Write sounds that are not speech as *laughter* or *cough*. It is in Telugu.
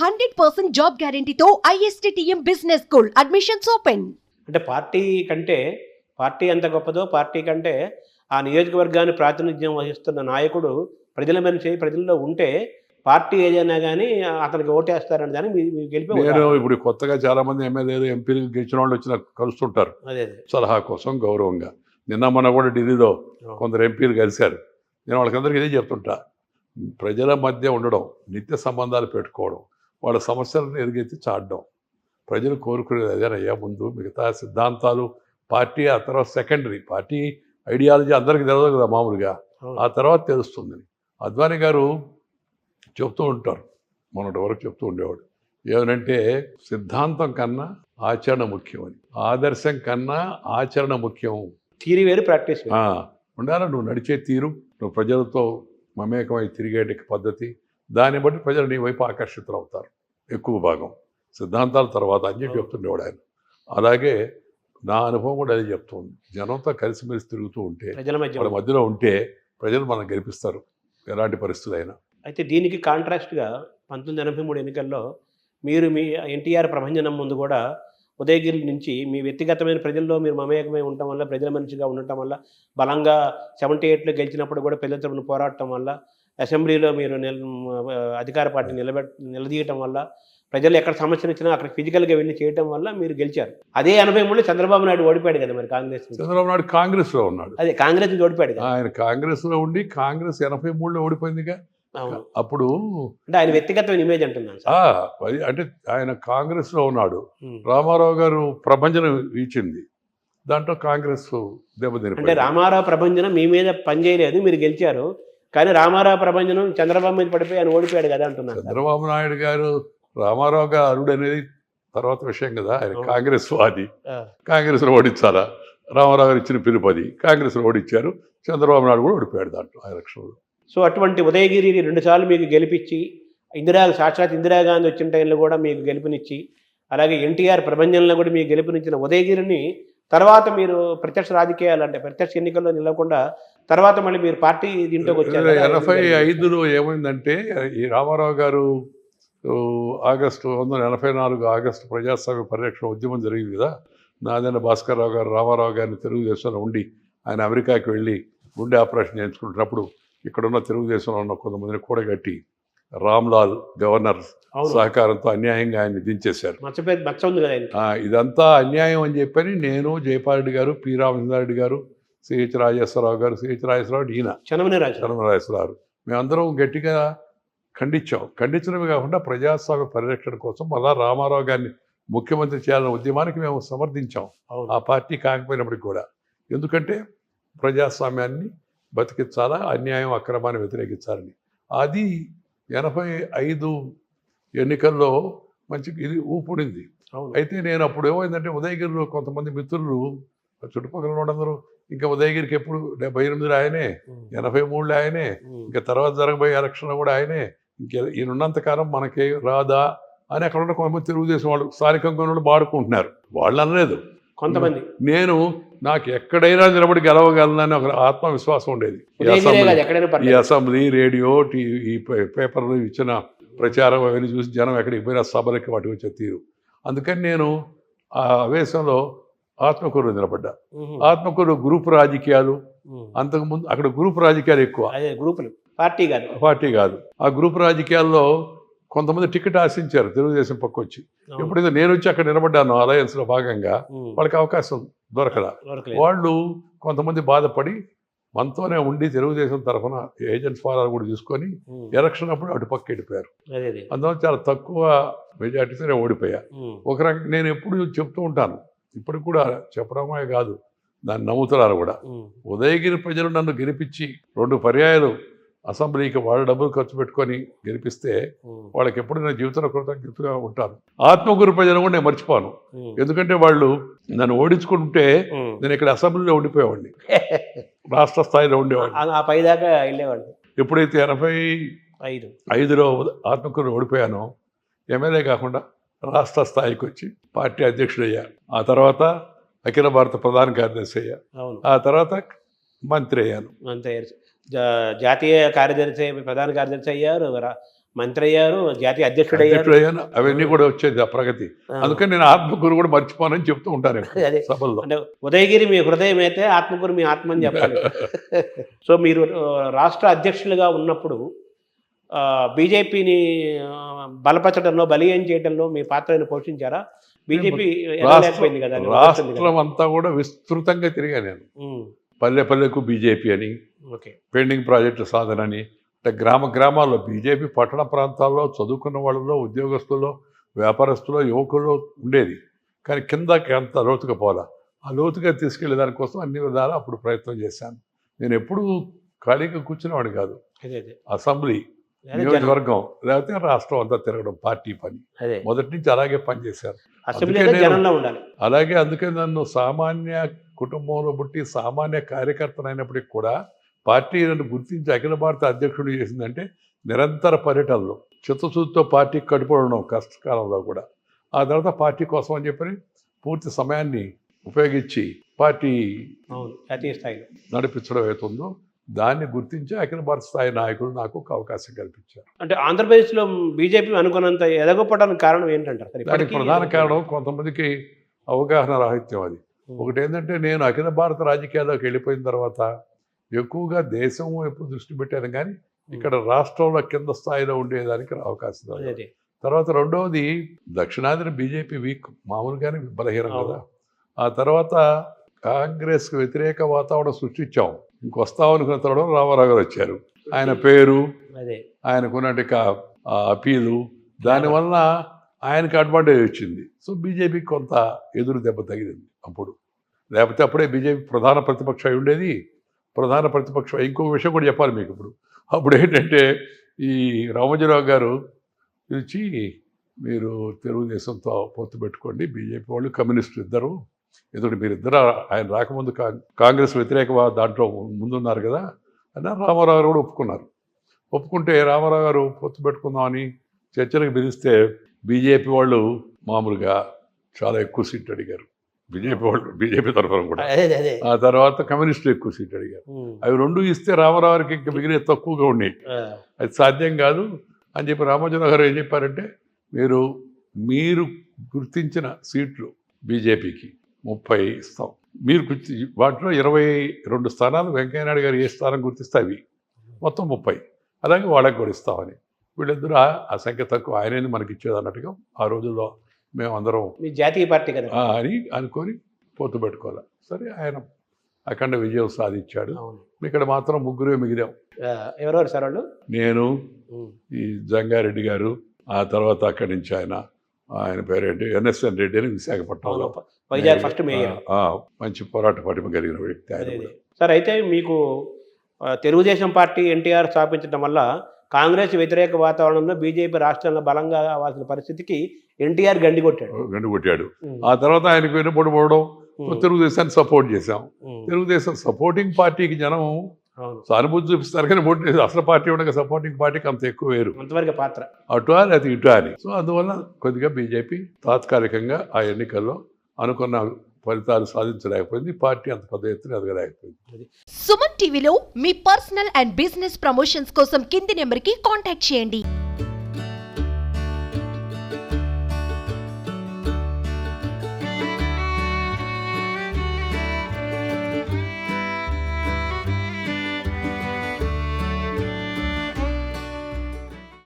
Hundred percent job గ్యారంటీతో ISTTM business school admissions open. అంటే పార్టీ కంటే పార్టీ ఎంత గొప్పదో పార్టీ కంటే ఆ నియోజకవర్గాన్ని ప్రాతినిధ్యం వహిస్తున్న నాయకుడు ప్రజల మనిషి ప్రజల్లో ఉంటే పార్టీ ఏదైనా కానీ అతనికి ఓటేస్తారని దాన్ని మీ- మీకు గెలిపే నేను. ఇప్పుడు కొత్తగా చాలా మంది ఎమ్మెల్యేలు ఎంపీలు గెలిచిన వాళ్ళు వచ్చి నాకు కలుస్తుంటారు. అదే అదే. సలహా కోసం గౌరవంగా. నిన్న మొన్న కూడా ఢిల్లీలో కొందరు ఎంపీలు కలిశారు. నేను వాళ్ళకందరికీ ఇదే చెప్తుంటా. ప్రజల మధ్య ఉండడం నిత్య సంబంధాలు పెట్టుకోవడం వాళ్ళ సమస్యలను ఎదుగెత్తి చాటడం ప్రజలు కోరుకునేది అదేనయ్యా ముందు మిగతా సిద్ధాంతాలు పార్టీ ఆ తర్వాత సెకండరీ. పార్టీ ఐడియాలజీ అందరికీ తెలియదు కదా మామూలుగా. ఆ తర్వాత తెలుస్తుంది. అద్వానీ గారు చెప్తూ ఉంటారు. మొన్నటి వరకు చెప్తూ ఉండేవాడు. ఏమనంటే సిద్ధాంతం కన్నా ఆచరణ ముఖ్యమని ఆదర్శం కన్నా ఆచరణ ముఖ్యం. థీరీ వేరు ప్రాక్టీస్ ఉండాలి నువ్వు నడిచే తీరు. నువ్వు ప్రజలతో మమేకమై తిరిగే పద్ధతి. దాన్ని బట్టి ప్రజలు నీ వైపు ఆకర్షితులు అవుతారు ఎక్కువ భాగం. సిద్ధాంతాల తర్వాత అన్నీ చెప్తుండేవాడు ఆయన? అలాగే నా అనుభవం కూడా అదే చెప్తుంది. జనంతో కలిసిమెలిసి తిరుగుతూ ఉంటే వాళ్ళ మధ్యలో ఉంటే ప్రజలు మనం గెలిపిస్తారు. ఎలాంటి పరిస్థితి అయినా అయితే దీనికి కాంట్రాస్ట్గా పంతొమ్మిది ఎనభై మూడు ఎన్నికల్లో మీరు మీ ఎన్టీఆర్ ప్రభంజనం ముందు కూడా ఉదయగిరి నుంచి మీ వ్యక్తిగతమైన ప్రజల్లో మీరు మమేకమై ఉండటం వల్ల ప్రజల మనిషిగా ఉండటం వల్ల బలంగా సెవెంటీ ఎయిట్లో గెలిచినప్పుడు కూడా ప్రజల తరపున పోరాడటం వల్ల అసెంబ్లీలో మీరు నిల అధికార పార్టీ నిలబె నిలదీయటం వల్ల ప్రజలు ఎక్కడ సమస్యలు వచ్చినా అక్కడ ఫిజికల్గా వెళ్ళి చేయటం వల్ల మీరు గెలిచారు. అదే ఎనభై మూడులో చంద్రబాబు నాయుడు ఓడిపోయాడు కదా మరి కాంగ్రెస్. చంద్రబాబు నాయుడు కాంగ్రెస్లో ఉన్నాడు. అదే కాంగ్రెస్ నుంచి ఓడిపోయాడు కదా. ఆయన కాంగ్రెస్లో ఉండి కాంగ్రెస్ ఎనభై మూడులో ఓడిపోయిందిగా. అప్పుడు అంటే ఆయన వ్యక్తిగతమైన ఇమేజ్ అంటున్నాను అంటే ఆయన కాంగ్రెస్లో ఉన్నాడు. రామారావు గారు ప్రభంజనం ఇచ్చింది. దాంట్లో కాంగ్రెస్ దెబ్బతిని అంటే రామారావు ప్రభంజనం మీ మీద పనిచేయలేదు మీరు గెలిచారు. కానీ రామారావు ప్రభంజనం చంద్రబాబు మీద పడిపోయి ఆయన ఓడిపోయాడు కదా అంటున్నాను. చంద్రబాబు నాయుడు గారు రామారావు గారు అల్లుడు అనేది తర్వాత విషయం కదా. ఆయన. కాంగ్రెస్ వాది. కాంగ్రెస్లో ఓడించాలా? రామారావు గారు ఇచ్చిన పిలుపది. కాంగ్రెస్లో ఓడించారు. చంద్రబాబు నాయుడు కూడా ఓడిపోయాడు దాంట్లో ఆ ఎలక్షన్లో సో అటువంటి ఉదయగిరి రెండుసార్లు మీకు గెలిపించి ఇందిరా సాక్షాత్ ఇందిరాగాంధీ వచ్చిన టైంలో కూడా మీకు గెలుపునిచ్చి అలాగే ఎన్టీఆర్ ప్రభంజనంలో కూడా మీకు గెలుపునిచ్చిన ఉదయగిరిని తర్వాత మీరు ప్రత్యక్ష రాజకీయాలు అంటే ప్రత్యక్ష ఎన్నికల్లో నిలవకుండా తర్వాత మళ్ళీ మీరు పార్టీ దీంట్లోకి వచ్చారు ఎనభై? ఐదులో ఏమైందంటే ఈ రామారావు గారు ఆగస్టు వందల ఎనభై నాలుగు ఆగస్టు ప్రజాస్వామ్య పరిరక్షణ ఉద్యమం జరిగింది కదా నాదెండ్ల భాస్కర్రావు గారు రామారావు గారిని తెలుగుదేశంలో ఉండి ఆయన అమెరికాకి వెళ్ళి గుండె ఆపరేషన్ చేయించుకుంటున్నప్పుడు ఇక్కడున్న తెలుగుదేశంలో ఉన్న కొంతమందిని కూడగట్టి రామ్లాల్ గవర్నర్ సహకారంతో అన్యాయంగా ఆయన్ని దించేశారు ఇదంతా అన్యాయం అని చెప్పని నేను జయపారెడ్డి గారు పి. రామచంద్రారెడ్డి గారు సిహెచ్ రాజేశ్వరరావు గారు సిహెచ్ రాజేశ్వరరావు ఈయన. చంద్రరాజేశ్వరరావు మేమందరం గట్టిగా ఖండించాం. ఖండించడమే కాకుండా ప్రజాస్వామ్య పరిరక్షణ కోసం మళ్ళా రామారావు గారిని ముఖ్యమంత్రి చేయాలన్న ఉద్యమానికి మేము సమర్థించాం. ఆ పార్టీ కాకపోయినప్పటికి కూడా. ఎందుకంటే ప్రజాస్వామ్యాన్ని బతికించాలా అన్యాయం అక్రమాన్ని వ్యతిరేకించాలని. అది ఎనభై ఐదు ఎన్నికల్లో మంచి ఇది ఊపుడింది అయితే నేను అప్పుడు ఏమైందంటే ఉదయగిరిలో కొంతమంది మిత్రులు చుట్టుపక్కల వాళ్ళందరూ ఇంకా ఉదయగిరికి ఎప్పుడు డెబ్బై ఎనిమిదిలో ఆయనే. ఎనభై మూడులో ఆయనే. ఇంకా తర్వాత జరగబోయే ఎలక్షన్లో కూడా ఆయనే ఇంక ఈయన ఉన్నంతకాలం మనకే రాదా అని అక్కడ ఉన్న కొంతమంది తెలుగుదేశం వాళ్ళు స్థానికంగా వాళ్ళు బాడుకుంటున్నారు వాళ్ళు అనలేదు కొంతమంది. నేను నాకు ఎక్కడైనా నిలబడి గెలవగలనని ఒక ఆత్మవిశ్వాసం ఉండేది. ఈ అసెంబ్లీ. రేడియో టీ ఈ పే- పేపర్లు ఇచ్చిన ప్రచారం అవన్నీ చూసి జనం ఎక్కడికి పోయినా సభలకి వాటికి వచ్చే తీరు. అందుకని నేను ఆ ఆవేశంలో ఆత్మకూరు నిలబడ్డా. ఆత్మకూరు గ్రూప్ రాజకీయాలు. అంతకుముందు అక్కడ గ్రూప్ రాజకీయాలు ఎక్కువ. గ్రూపులు. పార్టీ కాదు. పార్టీ కాదు. ఆ గ్రూప్ రాజకీయాల్లో కొంతమంది టికెట్ ఆశించారు తెలుగుదేశం పక్క వచ్చి. ఎప్పుడైతే నేను వచ్చి అక్కడ నిలబడ్డాను అలయన్స్లో భాగంగా. వాళ్ళకి అవకాశం దొరకలేదు. వాళ్ళు కొంతమంది బాధపడి మనతోనే ఉండి తెలుగుదేశం తరఫున ఏజెంట్స్ ఫారాలు కూడా తీసుకొని. ఎలక్షన్ అప్పుడు అటు పక్క వెళ్ళిపోయారు అదే అదే అందువల్ల చాలా తక్కువ మెజార్టీతోనే ఓడిపోయా ఉమ్. ఒక రకం నేను ఎప్పుడు చెప్తూ ఉంటాను ఇప్పుడు కూడా చెప్పడమే కాదు దాన్ని నమ్ముతున్నారు కూడా. ఉదయగిరి ప్రజలు నన్ను గెలిపించి రెండు పర్యాయాలు అసెంబ్లీకి వాళ్ళ డబ్బులు ఖర్చు పెట్టుకొని గెలిపిస్తే. వాళ్ళకి ఎప్పుడు నా జీవితంలో కృతజ్ఞతగా ఉంటాను ఆత్మగురు ప్రజలు కూడా నేను మర్చిపోను. ఎందుకంటే వాళ్ళు నన్ను ఓడించుకుంటే. నేను ఇక్కడ అసెంబ్లీలో ఉండిపోయేవాడిని. *laughs* రాష్ట్ర స్థాయిలో ఉండేవాడిని. ఆ- ఆ పై దాకా వెళ్ళేవాళ్ళు ఎప్పుడైతే ఎనభై ఐదు. ఐదులో ఆత్మకూరు ఓడిపోయానో ఎమ్మెల్యే కాకుండా రాష్ట్ర స్థాయికి వచ్చి పార్టీ అధ్యక్షుడయ్యా. ఆ తర్వాత అఖిల భారత ప్రధాన కార్యదర్శి అయ్యా. ఆ తర్వాత మంత్రి అయ్యాను. అంతే జాతీయ కార్యదర్శి ప్రధాన కార్యదర్శి అయ్యారు మంత్రి అయ్యారు జాతీయ అధ్యక్షుడు అయ్యారు. అవన్నీ కూడా వచ్చేది ఆ ప్రగతి. అందుకని నేను ఆత్మగురు కూడా మర్చిపోనని చెప్తూ ఉంటాను సభల్లో. అంటే ఉదయగిరి మీ హృదయం అయితే ఆత్మగురు మీ ఆత్మ అని చెప్పాలి. *laughs* సో మీరు రాష్ట్ర అధ్యక్షులుగా ఉన్నప్పుడు బీజేపీని బలపరచడంలో బలీయం చేయడంలో మీ పాత్రను పోషించారా? బీజేపీ రాష్ట్రం అంతా కూడా విస్తృతంగా తిరిగా నేను. పల్లె పల్లెకు బీజేపీ అని ఓకే. పెండింగ్ ప్రాజెక్టు సాధన అని అంటే గ్రామ గ్రామాల్లో బీజేపీ పట్టణ ప్రాంతాల్లో చదువుకున్న వాళ్ళలో ఉద్యోగస్తుల్లో వ్యాపారస్తుల్లో యువకుల్లో ఉండేది. కానీ కిందకి అంత లోతుగా పోలా. ఆ లోతుగా తీసుకెళ్ళే దానికోసం అన్ని విధాలా అప్పుడు ప్రయత్నం చేశాను. నేను ఎప్పుడూ ఖాళీగా కూర్చునేవాడు కాదు. అసెంబ్లీ. నియోజకవర్గం లేకపోతే రాష్ట్రం అంతా తిరగడం పార్టీ పని. మొదటి నుంచి అలాగే పనిచేశాను. అసెంబ్లీలో జనంలో ఉండాలి. అలాగే అందుకే నన్ను సామాన్య కుటుంబంలో పుట్టి సామాన్య కార్యకర్తనైనప్పటికీ కూడా పార్టీ నన్ను గుర్తించి అఖిల భారత అధ్యక్షుడు చేసిందంటే నిరంతర పర్యటనలు. చిత్తశుద్ధితో పార్టీకి కట్టుబడడం కష్టకాలంలో కూడా. ఆ తర్వాత పార్టీ కోసం అని చెప్పి పూర్తి సమయాన్ని ఉపయోగించి పార్టీ అవును జాతీయ స్థాయిలో. నడిపించడం అవుతుందో దాన్ని గుర్తించి అఖిల భారత స్థాయి నాయకులు నాకు ఒక అవకాశం కల్పించారు. అంటే ఆంధ్రప్రదేశ్లో బీజేపీ అనుకున్నంత ఎదగపోవడానికి కారణం ఏంటంటారు దానికి ప్రధాన. కారణం కొంతమందికి అవగాహన రాహిత్యం అది. ఒకటి ఏంటంటే నేను అఖిల భారత రాజకీయాల్లోకి వెళ్ళిపోయిన తర్వాత ఎక్కువగా దేశం వైపు దృష్టి పెట్టాను కానీ ఇక్కడ రాష్ట్రంలో కింద స్థాయిలో ఉండేదానికి అవకాశం తర్వాత రెండవది దక్షిణాదిన బీజేపీ వీక్ మామూలుగానే బలహీనం కదా. ఆ తర్వాత కాంగ్రెస్కి వ్యతిరేక వాతావరణం సృష్టించాం. ఇంకొస్తామనుకున్న తర్వాత రామారావు గారు వచ్చారు. ఆయన పేరు అదే. ఆయనకున్నట్టు అపీలు దానివల్ల ఆయనకి అడ్వాంటేజ్ వచ్చింది. సో బీజేపీకి కొంత ఎదురు దెబ్బ తగిలింది అప్పుడు. లేకపోతే అప్పుడే బీజేపీ ప్రధాన ప్రతిపక్షం అయి ఉండేది. ప్రధాన ప్రతిపక్షం ఇంకొక విషయం కూడా చెప్పాలి మీకు ఇప్పుడు. అప్పుడు ఏంటంటే ఈ రామోజీరావు గారు పిలిచి మీరు తెలుగుదేశంతో పొత్తు పెట్టుకోండి బీజేపీ వాళ్ళు కమ్యూనిస్టు ఇద్దరు ఎందుకంటే మీరిద్దరు ఆయన రాకముందు కా- కాంగ్రెస్ వ్యతిరేక దాంట్లో ముందున్నారు కదా అని రామారావు గారు కూడా ఒప్పుకున్నారు. ఒప్పుకుంటే రామారావు గారు పొత్తు పెట్టుకుందామని చర్చలకు పిలిస్తే బీజేపీ వాళ్ళు మామూలుగా చాలా ఎక్కువ సీట్లు అడిగారు. బీజేపీ వాళ్ళు బీజేపీ తరఫున కూడా. ఆ తర్వాత కమ్యూనిస్టులు ఎక్కువ సీట్లు అడిగారు. అవి రెండు ఇస్తే రామారావుకి ఇంకా మిగిలిన తక్కువగా ఉన్నాయి. అది సాధ్యం కాదు. అని చెప్పి రామోజీరావు గారు ఏం చెప్పారంటే మీరు మీరు గుర్తించిన సీట్లు బీజేపీకి ముప్పై ఇస్తాం మీరు గుర్తి వాటిలో ఇరవై రెండు స్థానాలు వెంకయ్యనాయుడు గారు ఏ స్థానం గుర్తిస్తే అవి. మొత్తం ముప్పై. అలాగే వాళ్ళకి కూడా ఇస్తామని. వీళ్ళిద్దరూ ఆ- సంఖ్య తక్కువ. ఆయనేది మనకి ఇచ్చేది అన్నట్టుగా ఆ రోజుల్లో మేము అందరం మీ జాతీయ పార్టీ కదా. అని అనుకొని పొత్తు పెట్టుకోవాలి. సరే ఆయన అఖండ విజయం సాధించాడు. ఇక్కడ మాత్రం ముగ్గురే మిగిలాం. ఎవరెవరు సార్ వాళ్ళు? నేను. ఈ జంగారెడ్డి గారు ఆ తర్వాత అక్కడి నుంచి ఆయన ఆయన పేరేంటి? ఎన్ఎస్ఎన్ రెడ్డి అని విశాఖపట్నంలో. Vizag first mayor. మంచి పోరాట పటిమ కలిగిన వ్యక్తి. సార్ అయితే మీకు తెలుగుదేశం పార్టీ ఎన్టీఆర్ స్థాపించడం వల్ల కాంగ్రెస్ వ్యతిరేక వాతావరణంలో బీజేపీ రాష్ట్రంలో బలంగా కావాల్సిన పరిస్థితికి ఎన్టీఆర్ గండి కొట్టాడు. గండు కొట్టాడు. ఆ తర్వాత ఆయనకు వెనుపడి పోవడం. తెలుగుదేశాన్ని సపోర్ట్ చేశాం. తెలుగుదేశం సపోర్టింగ్ పార్టీకి జనం సానుభూతి చూపిస్తారు కానీ ఓటు అసలు పార్టీ ఉండగా సపోర్టింగ్ పార్టీకి అంత ఎక్కువ వేరు. అంతవరకు పాత్ర. అటు అని అది ఇటు అని. సో అందువల్ల కొద్దిగా బీజేపీ తాత్కాలికంగా ఆ ఎన్నికల్లో అనుకున్న ఫలితాలు సాధించలేకపోయింది. పార్టీ అంత పెద్ద ఎత్తున ఎదగలేకపోయింది. సుమన్ టీవీలో మీ పర్సనల్ అండ్ బిజినెస్ ప్రమోషన్స్ కోసం కింది నెంబర్కి కాంటాక్ట్ చేయండి.